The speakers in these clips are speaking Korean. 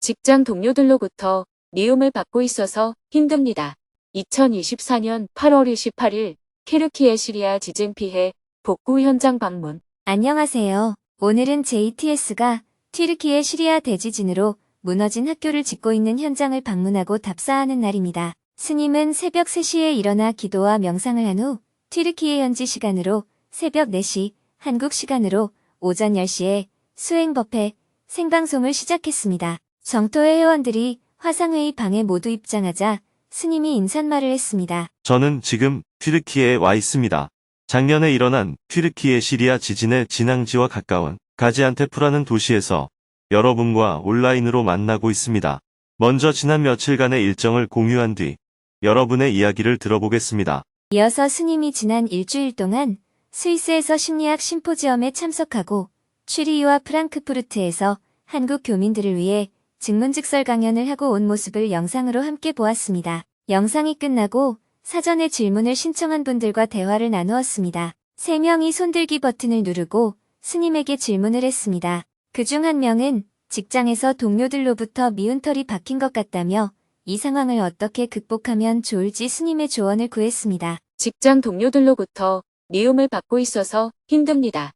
직장 동료들로부터 미움을 받고 있어서 힘듭니다. 2024년 8월 28일 키르키예 시리아 지진 피해 복구 현장 방문. 안녕하세요. 오늘은 JTS가 튀르키예 시리아 대지진으로 무너진 학교를 짓고 있는 현장을 방문하고 답사하는 날입니다. 스님은 새벽 3시에 일어나 기도와 명상을 한 후 튀르키예 현지 시간으로 새벽 4시, 한국 시간으로 오전 10시에 수행법회 생방송을 시작했습니다. 정토의 회원들이 화상회의 방에 모두 입장하자 스님이 인사말을 했습니다. 저는 지금 튀르키예에 와 있습니다. 작년에 일어난 튀르키예 시리아 지진의 진앙지와 가까운 가지안테프라는 도시에서 여러분과 온라인으로 만나고 있습니다. 먼저 지난 며칠간의 일정을 공유한 뒤 여러분의 이야기를 들어보겠습니다. 이어서 스님이 지난 일주일 동안 스위스에서 심리학 심포지엄에 참석하고 취리히와 프랑크푸르트에서 한국 교민들을 위해 증문즉설 강연을 하고 온 모습을 영상으로 함께 보았습니다. 영상이 끝나고 사전에 질문을 신청한 분들과 대화를 나누었습니다. 세 명이 손들기 버튼을 누르고 스님에게 질문을 했습니다. 그 중 한 명은 직장에서 동료들로부터 미운 털이 박힌 것 같다며 이 상황을 어떻게 극복하면 좋을지 스님의 조언을 구했습니다. 직장 동료들로부터 미움을 받고 있어서 힘듭니다.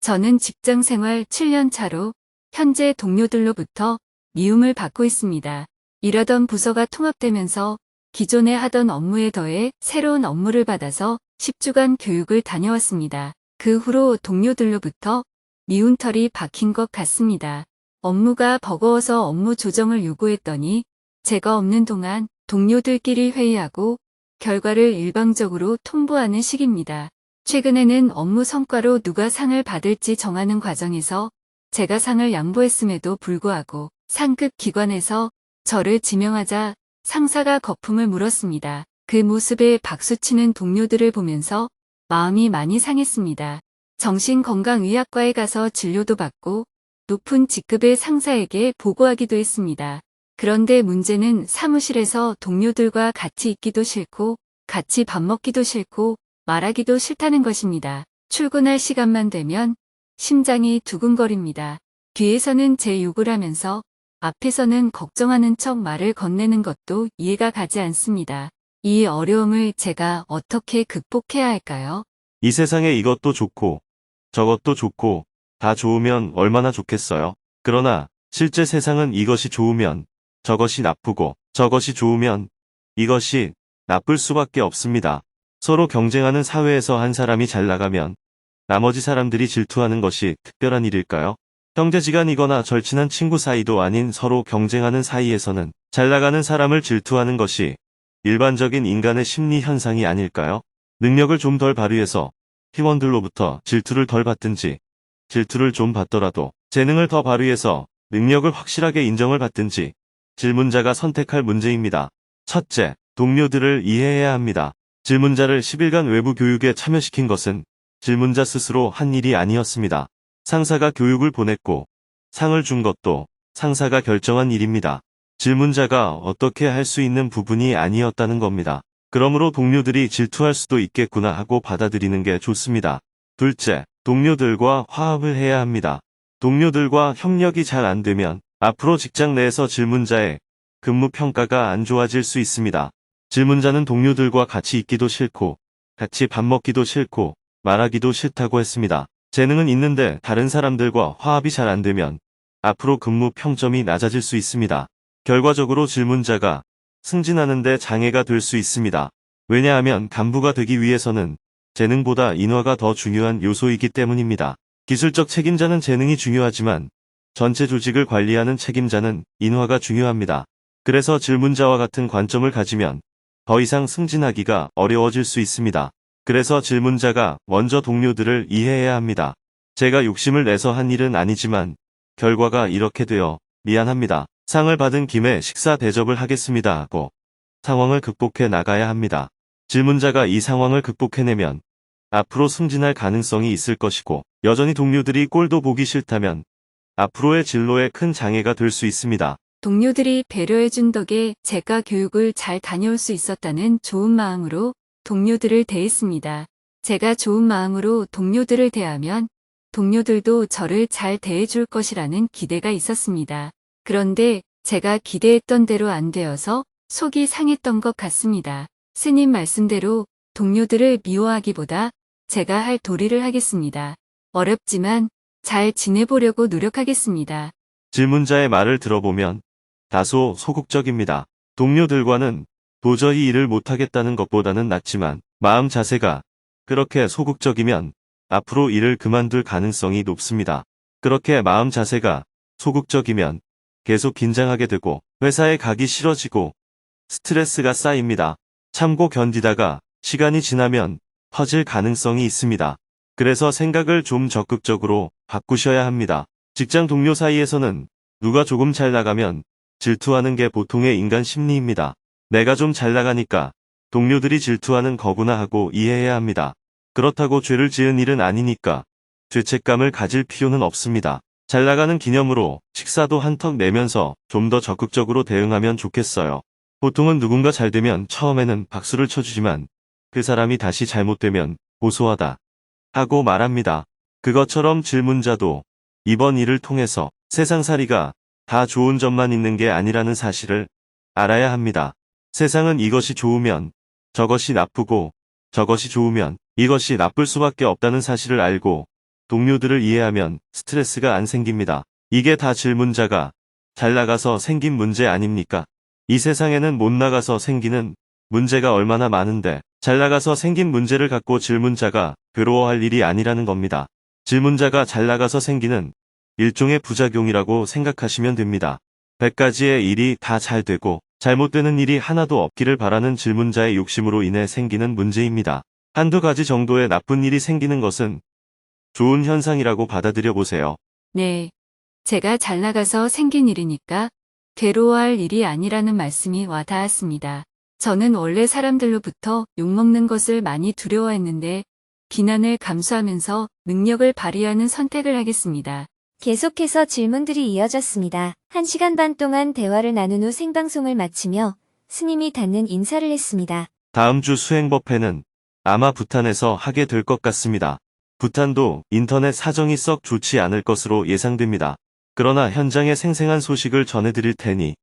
저는 직장 생활 7년 차로 현재 동료들로부터 미움을 받고 있습니다. 일하던 부서가 통합되면서 기존에 하던 업무에 더해 새로운 업무를 받아서 10주간 교육을 다녀왔습니다. 그 후로 동료들로부터 미운 털이 박힌 것 같습니다. 업무가 버거워서 업무 조정을 요구했더니 제가 없는 동안 동료들끼리 회의하고 결과를 일방적으로 통보하는 식입니다. 최근에는 업무 성과로 누가 상을 받을지 정하는 과정에서 제가 상을 양보했음에도 불구하고 상급 기관에서 저를 지명하자 상사가 거품을 물었습니다. 그 모습에 박수치는 동료들을 보면서 마음이 많이 상했습니다. 정신건강의학과에 가서 진료도 받고 높은 직급의 상사에게 보고하기도 했습니다. 그런데 문제는 사무실에서 동료들과 같이 있기도 싫고 같이 밥 먹기도 싫고 말하기도 싫다는 것입니다. 출근할 시간만 되면 심장이 두근거립니다. 뒤에서는 제 욕을 하면서 앞에서는 걱정하는 척 말을 건네는 것도 이해가 가지 않습니다. 이 어려움을 제가 어떻게 극복해야 할까요? 이 세상에 이것도 좋고 저것도 좋고 다 좋으면 얼마나 좋겠어요. 그러나 실제 세상은 이것이 좋으면 저것이 나쁘고 저것이 좋으면 이것이 나쁠 수밖에 없습니다. 서로 경쟁하는 사회에서 한 사람이 잘 나가면 나머지 사람들이 질투하는 것이 특별한 일일까요? 형제지간이거나 절친한 친구 사이도 아닌 서로 경쟁하는 사이에서는 잘 나가는 사람을 질투하는 것이 일반적인 인간의 심리 현상이 아닐까요? 능력을 좀 덜 발휘해서 팀원들로부터 질투를 덜 받든지 질투를 좀 받더라도 재능을 더 발휘해서 능력을 확실하게 인정을 받든지 질문자가 선택할 문제입니다. 첫째, 동료들을 이해해야 합니다. 질문자를 10일간 외부 교육에 참여시킨 것은 질문자 스스로 한 일이 아니었습니다. 상사가 교육을 보냈고 상을 준 것도 상사가 결정한 일입니다. 질문자가 어떻게 할 수 있는 부분이 아니었다는 겁니다. 그러므로 동료들이 질투할 수도 있겠구나 하고 받아들이는 게 좋습니다. 둘째, 동료들과 화합을 해야 합니다. 동료들과 협력이 잘 안 되면 앞으로 직장 내에서 질문자의 근무 평가가 안 좋아질 수 있습니다. 질문자는 동료들과 같이 있기도 싫고 같이 밥 먹기도 싫고 말하기도 싫다고 했습니다. 재능은 있는데 다른 사람들과 화합이 잘 안 되면 앞으로 근무 평점이 낮아질 수 있습니다. 결과적으로 질문자가 승진하는데 장애가 될 수 있습니다. 왜냐하면 간부가 되기 위해서는 재능보다 인화가 더 중요한 요소이기 때문입니다. 기술적 책임자는 재능이 중요하지만 전체 조직을 관리하는 책임자는 인화가 중요합니다. 그래서 질문자와 같은 관점을 가지면 더 이상 승진하기가 어려워질 수 있습니다. 그래서 질문자가 먼저 동료들을 이해해야 합니다. 제가 욕심을 내서 한 일은 아니지만 결과가 이렇게 되어 미안합니다. 상을 받은 김에 식사 대접을 하겠습니다 하고 상황을 극복해 나가야 합니다. 질문자가 이 상황을 극복해내면 앞으로 승진할 가능성이 있을 것이고 여전히 동료들이 꼴도 보기 싫다면 앞으로의 진로에 큰 장애가 될 수 있습니다. 동료들이 배려해준 덕에 제가 교육을 잘 다녀올 수 있었다는 좋은 마음으로 동료들을 대했습니다. 제가 좋은 마음으로 동료들을 대하면 동료들도 저를 잘 대해줄 것이라는 기대가 있었습니다. 그런데 제가 기대했던 대로 안 되어서 속이 상했던 것 같습니다. 스님 말씀대로 동료들을 미워하기보다 제가 할 도리를 하겠습니다. 어렵지만 잘 지내보려고 노력하겠습니다. 질문자의 말을 들어보면 다소 소극적입니다. 동료들과는 도저히 일을 못하겠다는 것보다는 낫지만 마음 자세가 그렇게 소극적이면 앞으로 일을 그만둘 가능성이 높습니다. 그렇게 마음 자세가 소극적이면 계속 긴장하게 되고 회사에 가기 싫어지고 스트레스가 쌓입니다. 참고 견디다가 시간이 지나면 터질 가능성이 있습니다. 그래서 생각을 좀 적극적으로 바꾸셔야 합니다. 직장 동료 사이에서는 누가 조금 잘 나가면 질투하는 게 보통의 인간 심리입니다. 내가 좀 잘 나가니까 동료들이 질투하는 거구나 하고 이해해야 합니다. 그렇다고 죄를 지은 일은 아니니까 죄책감을 가질 필요는 없습니다. 잘 나가는 기념으로 식사도 한턱 내면서 좀 더 적극적으로 대응하면 좋겠어요. 보통은 누군가 잘 되면 처음에는 박수를 쳐주지만 그 사람이 다시 잘못되면 고소하다 하고 말합니다. 그것처럼 질문자도 이번 일을 통해서 세상살이가 다 좋은 점만 있는 게 아니라는 사실을 알아야 합니다. 세상은 이것이 좋으면 저것이 나쁘고 저것이 좋으면 이것이 나쁠 수밖에 없다는 사실을 알고 동료들을 이해하면 스트레스가 안 생깁니다. 이게 다 질문자가 잘 나가서 생긴 문제 아닙니까? 이 세상에는 못 나가서 생기는 문제가 얼마나 많은데 잘 나가서 생긴 문제를 갖고 질문자가 괴로워할 일이 아니라는 겁니다. 질문자가 잘 나가서 생기는 일종의 부작용이라고 생각하시면 됩니다. 100가지의 일이 다 잘 되고 잘못되는 일이 하나도 없기를 바라는 질문자의 욕심으로 인해 생기는 문제입니다. 한두 가지 정도의 나쁜 일이 생기는 것은 좋은 현상이라고 받아들여 보세요. 네. 제가 잘 나가서 생긴 일이니까 괴로워할 일이 아니라는 말씀이 와 닿았습니다. 저는 원래 사람들로부터 욕먹는 것을 많이 두려워했는데 비난을 감수하면서 능력을 발휘하는 선택을 하겠습니다. 계속해서 질문들이 이어졌습니다. 한 시간 반 동안 대화를 나눈 후 생방송을 마치며 스님이 닿는 인사를 했습니다. 다음 주 수행법회는 아마 부탄에서 하게 될 것 같습니다. 부탄도 인터넷 사정이 썩 좋지 않을 것으로 예상됩니다. 그러나 현장의 생생한 소식을 전해드릴 테니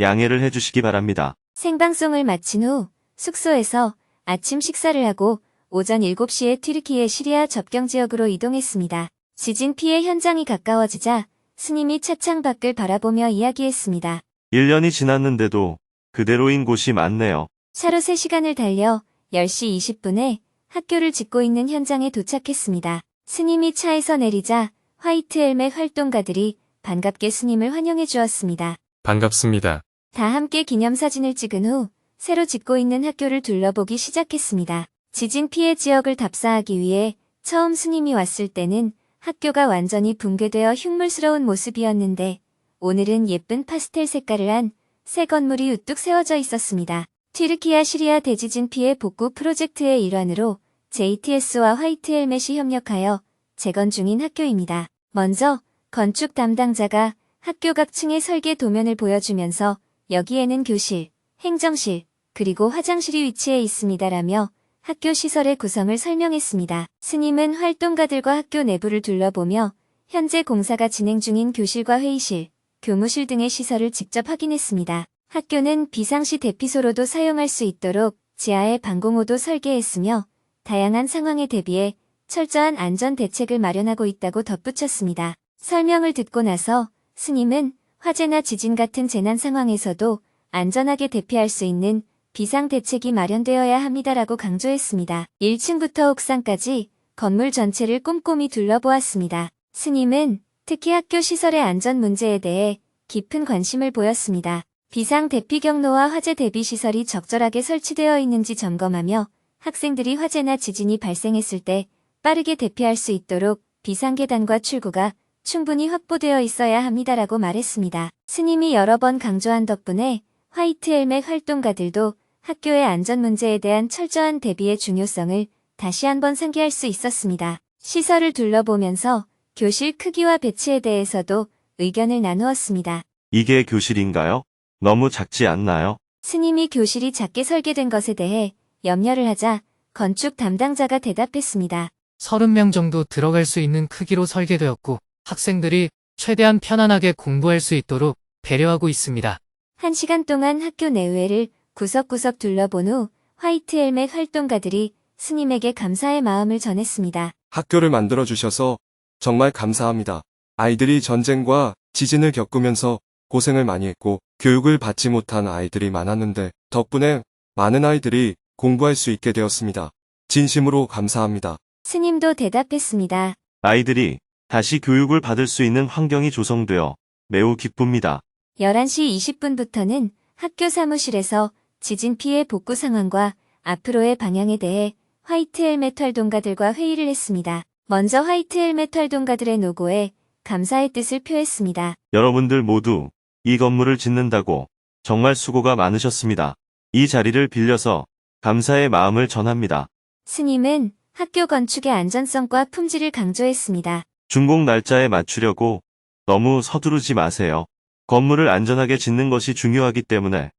양해를 해주시기 바랍니다. 생방송을 마친 후 숙소에서 아침 식사를 하고 오전 7시에 튀르키예 시리아 접경 지역으로 이동했습니다. 지진 피해 현장이 가까워지자 스님이 차창 밖을 바라보며 이야기했습니다. 1년이 지났는데도 그대로인 곳이 많네요. 차로 3시간을 달려 10시 20분에 학교를 짓고 있는 현장에 도착했습니다. 스님이 차에서 내리자 화이트 헬멧 활동가들이 반갑게 스님을 환영해 주었습니다. 반갑습니다. 다 함께 기념사진을 찍은 후 새로 짓고 있는 학교를 둘러보기 시작했습니다. 지진 피해 지역을 답사하기 위해 처음 스님이 왔을 때는 학교가 완전히 붕괴되어 흉물스러운 모습이었는데 오늘은 예쁜 파스텔 색깔을 한 새 건물이 우뚝 세워져 있었습니다. 튀르키아 시리아 대지진 피해 복구 프로젝트의 일환으로 JTS와 화이트 헬멧이 협력하여 재건 중인 학교입니다. 먼저 건축 담당자가 학교 각 층의 설계 도면을 보여주면서 여기에는 교실, 행정실, 그리고 화장실이 위치해 있습니다라며 학교 시설의 구성을 설명했습니다. 스님은 활동가들과 학교 내부를 둘러보며 현재 공사가 진행 중인 교실과 회의실, 교무실 등의 시설을 직접 확인했습니다. 학교는 비상시 대피소로도 사용할 수 있도록 지하에 방공호도 설계했으며 다양한 상황에 대비해 철저한 안전 대책을 마련하고 있다고 덧붙였습니다. 설명을 듣고 나서 스님은 화재나 지진 같은 재난 상황에서도 안전하게 대피할 수 있는 비상 대책이 마련되어야 합니다라고 강조했습니다. 1층부터 옥상까지 건물 전체를 꼼꼼히 둘러보았습니다. 스님은 특히 학교 시설의 안전 문제에 대해 깊은 관심을 보였습니다. 비상 대피 경로와 화재 대비 시설이 적절하게 설치되어 있는지 점검하며 학생들이 화재나 지진이 발생했을 때 빠르게 대피할 수 있도록 비상계단과 출구가 충분히 확보되어 있어야 합니다라고 말했습니다. 스님이 여러 번 강조한 덕분에 화이트 헬멧 활동가들도 학교의 안전 문제에 대한 철저한 대비의 중요성을 다시 한번 상기할 수 있었습니다. 시설을 둘러보면서 교실 크기와 배치에 대해서도 의견을 나누었습니다. 이게 교실인가요? 너무 작지 않나요? 스님이 교실이 작게 설계된 것에 대해 염려를 하자 건축 담당자가 대답했습니다. 30명 정도 들어갈 수 있는 크기로 설계되었고 학생들이 최대한 편안하게 공부할 수 있도록 배려하고 있습니다. 한 시간 동안 학교 내외를 구석구석 둘러본 후 화이트 헬멧 활동가들이 스님에게 감사의 마음을 전했습니다. 학교를 만들어 주셔서 정말 감사합니다. 아이들이 전쟁과 지진을 겪으면서 고생을 많이 했고 교육을 받지 못한 아이들이 많았는데 덕분에 많은 아이들이 공부할 수 있게 되었습니다. 진심으로 감사합니다. 스님도 대답했습니다. 아이들이 다시 교육을 받을 수 있는 환경이 조성되어 매우 기쁩니다. 11시 20분부터는 학교 사무실에서 지진 피해 복구 상황과 앞으로의 방향에 대해 화이트 헬멧 활동가들과 회의를 했습니다. 먼저 화이트 헬멧 활동가들의 노고에 감사의 뜻을 표했습니다. 여러분들 모두 이 건물을 짓는다고 정말 수고가 많으셨습니다. 이 자리를 빌려서 감사의 마음을 전합니다. 스님은 학교 건축의 안전성과 품질을 강조했습니다. 준공 날짜에 맞추려고 너무 서두르지 마세요. 건물을 안전하게 짓는 것이 중요하기 때문에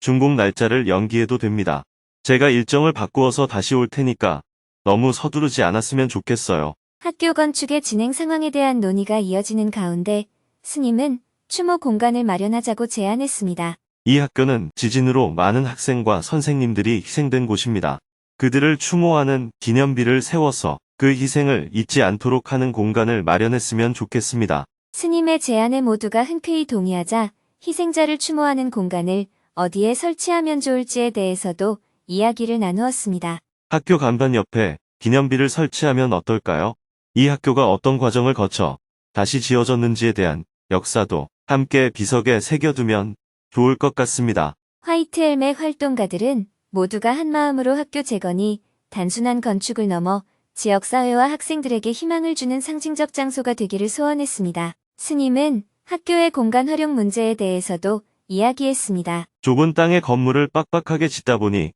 준공 날짜를 연기해도 됩니다. 제가 일정을 바꾸어서 다시 올 테니까 너무 서두르지 않았으면 좋겠어요. 학교 건축의 진행 상황에 대한 논의가 이어지는 가운데 스님은 추모 공간을 마련하자고 제안했습니다. 이 학교는 지진으로 많은 학생과 선생님들이 희생된 곳입니다. 그들을 추모하는 기념비를 세워서 그 희생을 잊지 않도록 하는 공간을 마련했으면 좋겠습니다. 스님의 제안에 모두가 흔쾌히 동의하자 희생자를 추모하는 공간을 어디에 설치하면 좋을지에 대해서도 이야기를 나누었습니다. 학교 간판 옆에 기념비를 설치하면 어떨까요? 이 학교가 어떤 과정을 거쳐 다시 지어졌는지에 대한 역사도 함께 비석에 새겨두면 좋을 것 같습니다. 화이트 헬멧 활동가들은 모두가 한 마음으로 학교 재건이 단순한 건축을 넘어 지역 사회와 학생들에게 희망을 주는 상징적 장소가 되기를 소원했습니다. 스님은 학교의 공간 활용 문제에 대해서도 이야기했습니다. 좁은 땅에 건물을 빡빡하게 짓다 보니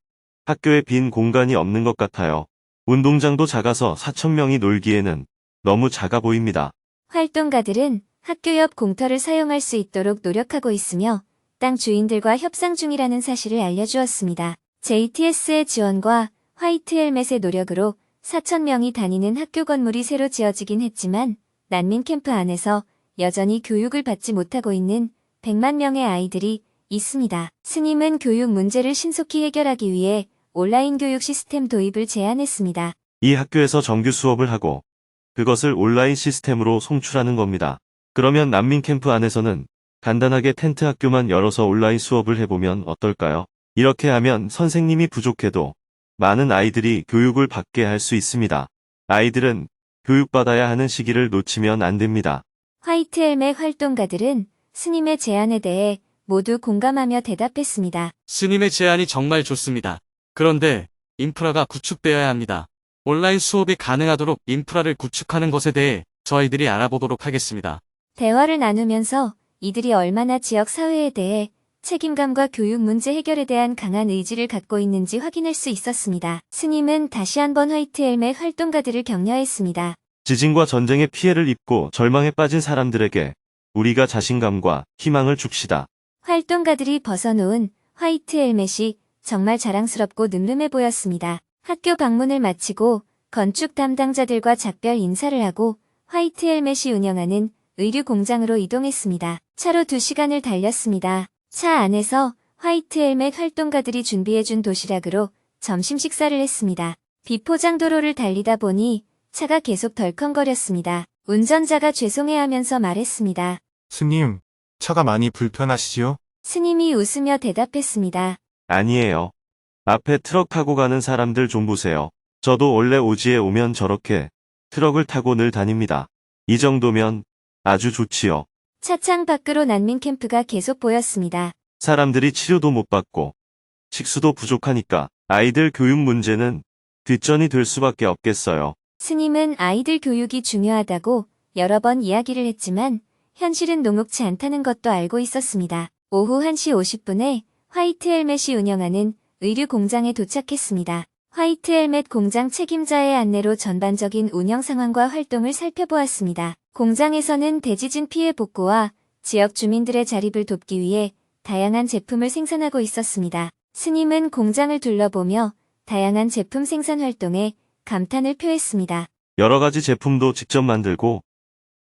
학교에 빈 공간이 없는 것 같아요. 운동장도 작아서 4천명이 놀기에는 너무 작아 보입니다. 활동가들은 학교 옆 공터를 사용할 수 있도록 노력하고 있으며 땅 주인들과 협상 중이라는 사실을 알려주었습니다. JTS의 지원과 화이트 헬멧의 노력으로 4천명이 다니는 학교 건물이 새로 지어지긴 했지만 난민 캠프 안에서 여전히 교육을 받지 못하고 있는 100만 명의 아이들이 있습니다. 스님은 교육 문제를 신속히 해결하기 위해 온라인 교육 시스템 도입을 제안했습니다. 이 학교에서 정규 수업을 하고 그것을 온라인 시스템으로 송출하는 겁니다. 그러면 난민 캠프 안에서는 간단하게 텐트 학교만 열어서 온라인 수업을 해보면 어떨까요? 이렇게 하면 선생님이 부족해도 많은 아이들이 교육을 받게 할 수 있습니다. 아이들은 교육받아야 하는 시기를 놓치면 안 됩니다. 화이트 헬멧 활동가들은 스님의 제안에 대해 모두 공감하며 대답했습니다. 스님의 제안이 정말 좋습니다. 그런데 인프라가 구축되어야 합니다. 온라인 수업이 가능하도록 인프라를 구축하는 것에 대해 저희들이 알아보도록 하겠습니다. 대화를 나누면서 이들이 얼마나 지역 사회에 대해 책임감과 교육 문제 해결에 대한 강한 의지를 갖고 있는지 확인할 수 있었습니다. 스님은 다시 한번 화이트 헬멧 활동가들을 격려했습니다. 지진과 전쟁의 피해를 입고 절망에 빠진 사람들에게 우리가 자신감과 희망을 줍시다. 활동가들이 벗어놓은 화이트 헬멧이 정말 자랑스럽고 늠름해 보였습니다. 학교 방문을 마치고 건축 담당자들과 작별 인사를 하고 화이트 헬멧이 운영하는 의류 공장으로 이동했습니다. 차로 2시간을 달렸습니다. 차 안에서 화이트 헬멧 활동가들이 준비해준 도시락으로 점심 식사를 했습니다. 비포장 도로를 달리다 보니 차가 계속 덜컹거렸습니다. 운전자가 죄송해하면서 말했습니다. 스님, 차가 많이 불편하시지요? 스님이 웃으며 대답했습니다. 아니에요. 앞에 트럭 타고 가는 사람들 좀 보세요. 저도 원래 오지에 오면 저렇게 트럭을 타고 늘 다닙니다. 이 정도면 아주 좋지요. 차창 밖으로 난민 캠프가 계속 보였습니다. 사람들이 치료도 못 받고 식수도 부족하니까 아이들 교육 문제는 뒷전이 될 수밖에 없겠어요. 스님은 아이들 교육이 중요하다고 여러 번 이야기를 했지만 현실은 녹록치 않다는 것도 알고 있었습니다. 오후 1시 50분에 화이트 헬멧이 운영하는 의류 공장에 도착했습니다. 화이트 헬멧 공장 책임자의 안내로 전반적인 운영 상황과 활동을 살펴보았습니다. 공장에서는 대지진 피해 복구와 지역 주민들의 자립을 돕기 위해 다양한 제품을 생산하고 있었습니다. 스님은 공장을 둘러보며 다양한 제품 생산 활동에 감탄을 표했습니다. 여러 가지 제품도 직접 만들고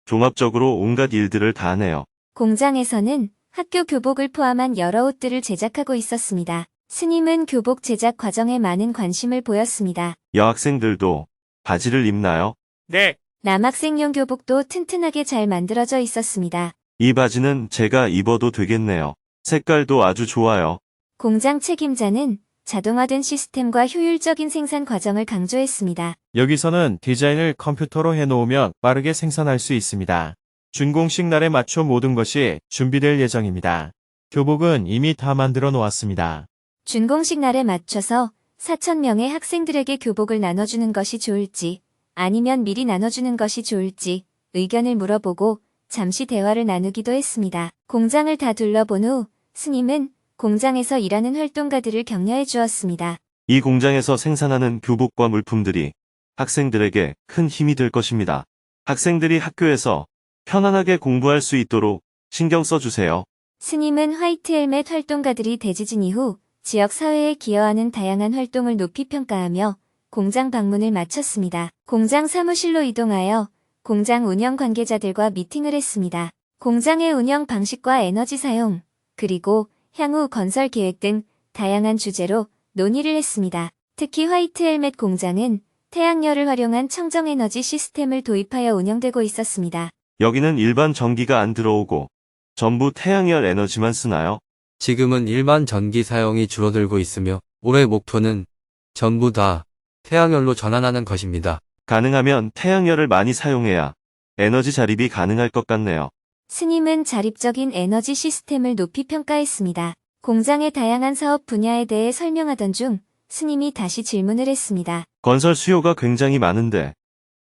종합적으로 온갖 일들을 다 하네요. 공장에서는 학교 교복을 포함한 여러 옷들을 제작하고 있었습니다. 스님은 교복 제작 과정에 많은 관심을 보였습니다. 여학생들도 바지를 입나요? 네. 남학생용 교복도 튼튼하게 잘 만들어져 있었습니다. 이 바지는 제가 입어도 되겠네요. 색깔도 아주 좋아요. 공장 책임자는 자동화된 시스템과 효율적인 생산 과정을 강조했습니다. 여기서는 디자인을 컴퓨터로 해놓으면 빠르게 생산할 수 있습니다. 준공식 날에 맞춰 모든 것이 준비될 예정입니다. 교복은 이미 다 만들어 놓았습니다. 준공식 날에 맞춰서 4천명의 학생들에게 교복을 나눠주는 것이 좋을지 아니면 미리 나눠주는 것이 좋을지 의견을 물어보고 잠시 대화를 나누기도 했습니다. 공장을 다 둘러본 후 스님은 공장에서 일하는 활동가들을 격려해 주었습니다. 이 공장에서 생산하는 교복과 물품들이 학생들에게 큰 힘이 될 것입니다. 학생들이 학교에서 편안하게 공부할 수 있도록 신경 써주세요. 스님은 화이트 헬멧 활동가들이 대지진 이후 지역 사회에 기여하는 다양한 활동을 높이 평가하며 공장 방문을 마쳤습니다. 공장 사무실로 이동하여 공장 운영 관계자들과 미팅을 했습니다. 공장의 운영 방식과 에너지 사용, 그리고 향후 건설 계획 등 다양한 주제로 논의를 했습니다. 특히 화이트 헬멧 공장은 태양열을 활용한 청정에너지 시스템을 도입하여 운영되고 있었습니다. 여기는 일반 전기가 안 들어오고 전부 태양열 에너지만 쓰나요? 지금은 일반 전기 사용이 줄어들고 있으며 올해 목표는 전부 다 태양열로 전환하는 것입니다. 가능하면 태양열을 많이 사용해야 에너지 자립이 가능할 것 같네요. 스님은 자립적인 에너지 시스템을 높이 평가했습니다. 공장의 다양한 사업 분야에 대해 설명하던 중 스님이 다시 질문을 했습니다. 건설 수요가 굉장히 많은데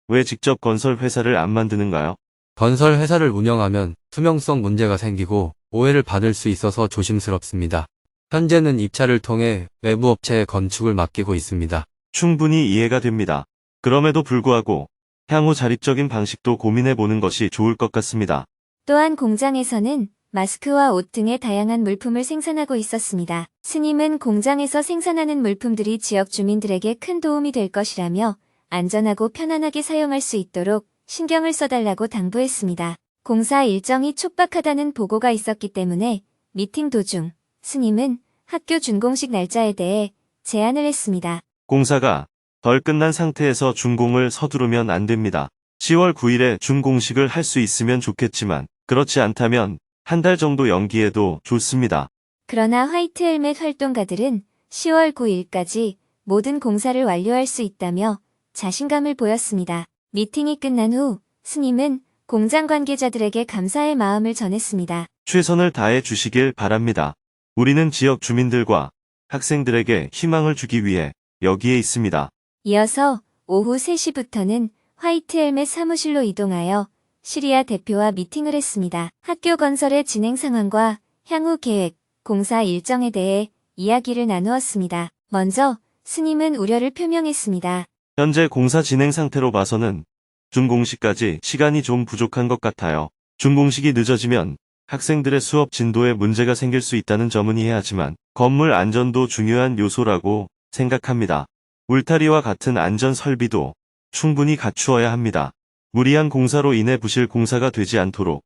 왜 직접 건설 회사를 안 만드는가요? 건설 회사를 운영하면 투명성 문제가 생기고 오해를 받을 수 있어서 조심스럽습니다. 현재는 입찰을 통해 외부 업체에 건축을 맡기고 있습니다. 충분히 이해가 됩니다. 그럼에도 불구하고 향후 자립적인 방식도 고민해 보는 것이 좋을 것 같습니다. 또한 공장에서는 마스크와 옷 등의 다양한 물품을 생산하고 있었습니다. 스님은 공장에서 생산하는 물품들이 지역 주민들에게 큰 도움이 될 것이라며 안전하고 편안하게 사용할 수 있도록 신경을 써달라고 당부했습니다. 공사 일정이 촉박하다는 보고가 있었기 때문에 미팅 도중 스님은 학교 준공식 날짜에 대해 제안을 했습니다. 공사가 덜 끝난 상태에서 준공을 서두르면 안 됩니다. 10월 9일에 준공식을 할 수 있으면 좋겠지만 그렇지 않다면 한 달 정도 연기해도 좋습니다. 그러나 화이트 헬멧 활동가들은 10월 9일까지 모든 공사를 완료할 수 있다며 자신감을 보였습니다. 미팅이 끝난 후 스님은 공장 관계자들에게 감사의 마음을 전했습니다. 최선을 다해 주시길 바랍니다. 우리는 지역 주민들과 학생들에게 희망을 주기 위해 여기에 있습니다. 이어서 오후 3시부터는 화이트 헬멧 사무실로 이동하여 시리아 대표와 미팅을 했습니다. 학교 건설의 진행 상황과 향후 계획, 공사 일정에 대해 이야기를 나누었습니다. 먼저 스님은 우려를 표명했습니다. 현재 공사 진행 상태로 봐서는 준공식까지 시간이 좀 부족한 것 같아요. 준공식이 늦어지면 학생들의 수업 진도에 문제가 생길 수 있다는 점은 이해하지만 건물 안전도 중요한 요소라고 생각합니다. 울타리와 같은 안전 설비도 충분히 갖추어야 합니다. 무리한 공사로 인해 부실 공사가 되지 않도록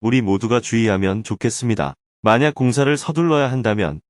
우리 모두가 주의하면 좋겠습니다. 만약 공사를 서둘러야 한다면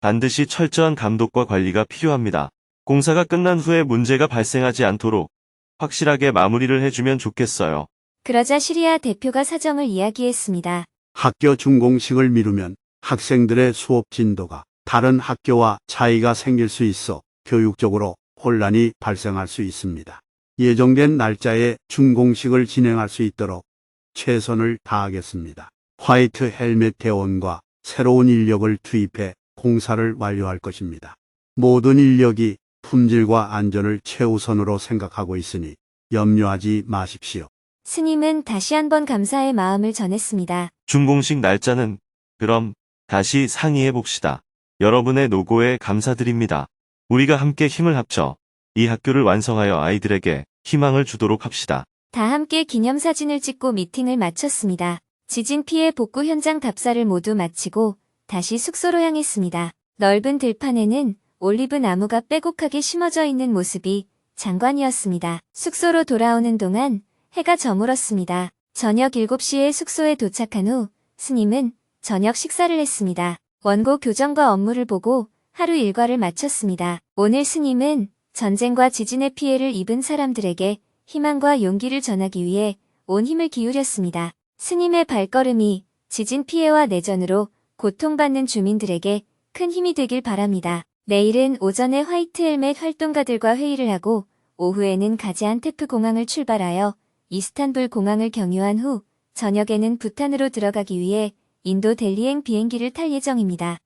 반드시 철저한 감독과 관리가 필요합니다. 공사가 끝난 후에 문제가 발생하지 않도록 확실하게 마무리를 해주면 좋겠어요. 그러자 시리아 대표가 사정을 이야기했습니다. 학교 준공식을 미루면 학생들의 수업 진도가 다른 학교와 차이가 생길 수 있어 교육적으로 혼란이 발생할 수 있습니다. 예정된 날짜에 준공식을 진행할 수 있도록 최선을 다하겠습니다. 화이트 헬멧 대원과 새로운 인력을 투입해 공사를 완료할 것입니다. 모든 인력이 품질과 안전을 최우선으로 생각하고 있으니 염려하지 마십시오. 스님은 다시 한번 감사의 마음을 전했습니다. 준공식 날짜는 그럼 다시 상의해 봅시다. 여러분의 노고에 감사드립니다. 우리가 함께 힘을 합쳐 이 학교를 완성하여 아이들에게 희망을 주도록 합시다. 다 함께 기념사진을 찍고 미팅을 마쳤습니다. 지진 피해 복구 현장 답사를 모두 마치고 다시 숙소로 향했습니다. 넓은 들판에는 올리브 나무가 빼곡하게 심어져 있는 모습이 장관이었습니다. 숙소로 돌아오는 동안 해가 저물었습니다. 저녁 7시에 숙소에 도착한 후 스님은 저녁 식사를 했습니다. 원고 교정과 업무를 보고 하루 일과를 마쳤습니다. 오늘 스님은 전쟁과 지진의 피해를 입은 사람들에게 희망과 용기를 전하기 위해 온 힘을 기울였습니다. 스님의 발걸음이 지진 피해와 내전으로 고통받는 주민들에게 큰 힘이 되길 바랍니다. 내일은 오전에 화이트 헬멧 활동가들과 회의를 하고 오후에는 가지안테프 공항을 출발하여 이스탄불 공항을 경유한 후 저녁에는 부탄으로 들어가기 위해 인도 델리행 비행기를 탈 예정입니다.